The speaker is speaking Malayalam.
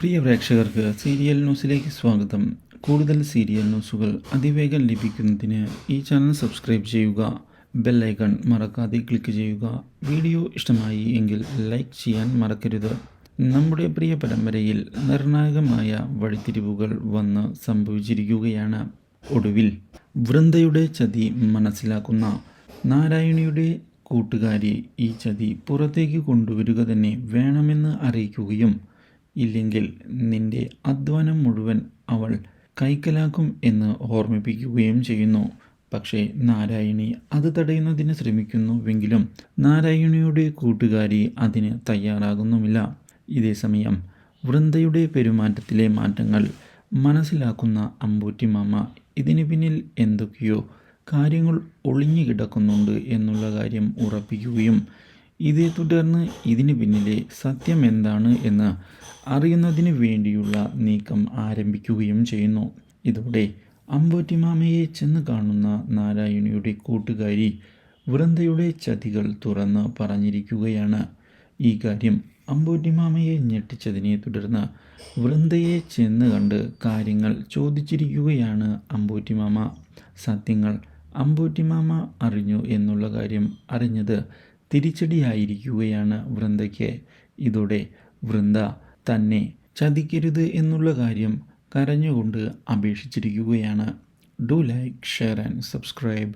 പ്രിയ പ്രേക്ഷകർക്ക് സീരിയൽ ന്യൂസിലേക്ക് സ്വാഗതം. കൂടുതൽ സീരിയൽ ന്യൂസുകൾ അതിവേഗം ലഭിക്കുന്നതിന് ഈ ചാനൽ സബ്സ്ക്രൈബ് ചെയ്യുക ബെൽ ഐക്കൺ മറക്കാതെ ക്ലിക്ക് ചെയ്യുക. വീഡിയോ ഇഷ്ടമായി എങ്കിൽ ലൈക്ക് ചെയ്യാൻ മറക്കരുത്. നമ്മുടെ പ്രിയ പരമ്പരയിൽ നിർണായകമായ വഴിത്തിരിവുകൾ വന്ന് സംഭവിച്ചിരിക്കുകയാണ്. ഒടുവിൽ വൃന്ദയുടെ ചതി മനസ്സിലാക്കുന്ന നാരായണിയുടെ കൂട്ടുകാരി ഈ ചതി പുറത്തേക്ക് കൊണ്ടുവരിക തന്നെ വേണമെന്ന് അറിയിക്കുകയും ഇല്ലെങ്കിൽ നിന്റെ അധ്വാനം മുഴുവൻ അവൾ കൈക്കലാക്കും എന്ന് ഓർമ്മിപ്പിക്കുകയും ചെയ്യുന്നു. പക്ഷേ നാരായണി അത് തടയുന്നതിന് ശ്രമിക്കുന്നുവെങ്കിലും നാരായണിയുടെ കൂട്ടുകാരി അതിന് തയ്യാറാകുന്നുമില്ല. ഇതേസമയം വൃന്ദയുടെ പെരുമാറ്റത്തിലെ മാറ്റങ്ങൾ മനസ്സിലാക്കുന്ന അമ്പൂറ്റി മാമ ഇതിന് പിന്നിൽ എന്തൊക്കെയോ കാര്യങ്ങൾ ഒളിഞ്ഞു കിടക്കുന്നുണ്ട് എന്നുള്ള കാര്യം ഉറപ്പിക്കുകയും ഇതേ തുടർന്ന് ഇതിന് പിന്നിലെ സത്യം എന്താണ് എന്ന് അറിയുന്നതിന് വേണ്ടിയുള്ള നീക്കം ആരംഭിക്കുകയും ചെയ്യുന്നു. ഇതോടെ അമ്പോറ്റിമാമയെ ചെന്ന് കാണുന്ന നാരായണിയുടെ കൂട്ടുകാരി വൃന്ദയുടെ ചതികൾ തുറന്ന് പറഞ്ഞിരിക്കുകയാണ്. ഈ കാര്യം അമ്പോറ്റിമാമയെ ഞെട്ടിച്ചതിനെ തുടർന്ന് വൃന്ദയെ ചെന്ന് കണ്ട് കാര്യങ്ങൾ ചോദിച്ചിരിക്കുകയാണ് അമ്പോറ്റിമാമ സത്യങ്ങൾ അമ്പോറ്റിമാമ അറിഞ്ഞു എന്നുള്ള കാര്യം അറിഞ്ഞത് തിരിച്ചടിയായിരിക്കുകയാണ് വൃന്ദയ്ക്ക്. ഇതോടെ വൃന്ദ തന്നെ ചതിക്കരുത് എന്നുള്ള കാര്യം കരഞ്ഞുകൊണ്ട് അപേക്ഷിച്ചിരിക്കുകയാണ്. Do like share and subscribe.